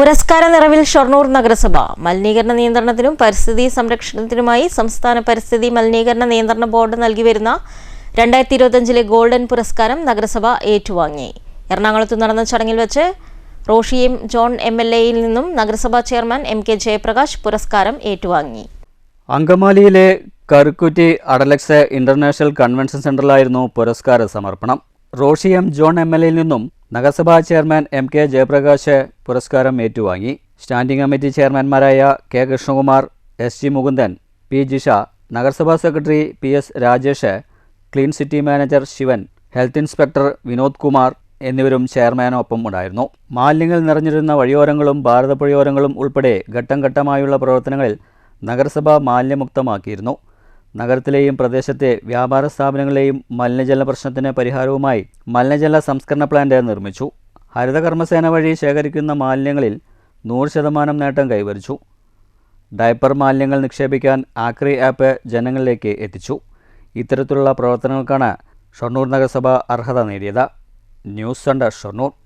പുരസ്കാര നിറവിൽ ഷൊർണൂർ നഗരസഭ. മലിനീകരണ നിയന്ത്രണത്തിനും പരിസ്ഥിതി സംരക്ഷണത്തിനുമായി സംസ്ഥാന പരിസ്ഥിതി മലിനീകരണ നിയന്ത്രണ ബോർഡ് നൽകി വരുന്ന രണ്ടായിരത്തി ഗോൾഡൻ പുരസ്കാരം നഗരസഭ ഏറ്റുവാങ്ങി. എറണാകുളത്ത് നടന്ന ചടങ്ങിൽ വെച്ച് Roshy M John M L എയിൽ നിന്നും നഗരസഭാ ചെയർമാൻ എം കെ ജയപ്രകാശ് പുരസ്കാരം ഏറ്റുവാങ്ങി. അങ്കമാലിയിലെ കറുക്കുറ്റി അഡലക്സ് ഇന്റർനാഷണൽ കൺവെൻഷൻ സെന്ററിലായിരുന്നു പുരസ്കാര സമർപ്പണം. Roshy M John M L എയിൽ നിന്നും നഗരസഭാ ചെയർമാൻ എം കെ ജയപ്രകാശ് പുരസ്കാരം ഏറ്റുവാങ്ങി. Standing committee ചെയർമാൻമാരായ K Krishnakumar S G Mukundan P Jisha നഗരസഭാ secretary P S Rajesh clean city manager Sivan health inspector Vinod Kumar എന്നിവരും ചെയർമാനൊപ്പം ഉണ്ടായിരുന്നു. മാലിന്യങ്ങൾ നിറഞ്ഞിരുന്ന വഴിയോരങ്ങളും ഭാരതപ്പുഴയോരങ്ങളും ഉൾപ്പെടെ ഘട്ടം ഘട്ടമായുള്ള പ്രവർത്തനങ്ങളിൽ നഗരസഭ മാലിന്യമുക്തമാക്കിയിരുന്നു. നഗരത്തിലെയും പ്രദേശത്തെ വ്യാപാര സ്ഥാപനങ്ങളിലെയും മലിനജല പ്രശ്നത്തിന് പരിഹാരവുമായി മലിനജല സംസ്കരണ പ്ലാന്റ് നിർമ്മിച്ചു. ഹരിതകർമ്മസേന വഴി ശേഖരിക്കുന്ന മാലിന്യങ്ങളിൽ നൂറ് ശതമാനം നേട്ടം കൈവരിച്ചു. ഡയപ്പർ മാലിന്യങ്ങൾ നിക്ഷേപിക്കാൻ ആക്രി ആപ്പ് ജനങ്ങളിലേക്ക് എത്തിച്ചു. ഇത്തരത്തിലുള്ള പ്രവർത്തനങ്ങൾക്കാണ് ഷൊർണൂർ നഗരസഭ അർഹത നേടിയത്. News centre Shoranur.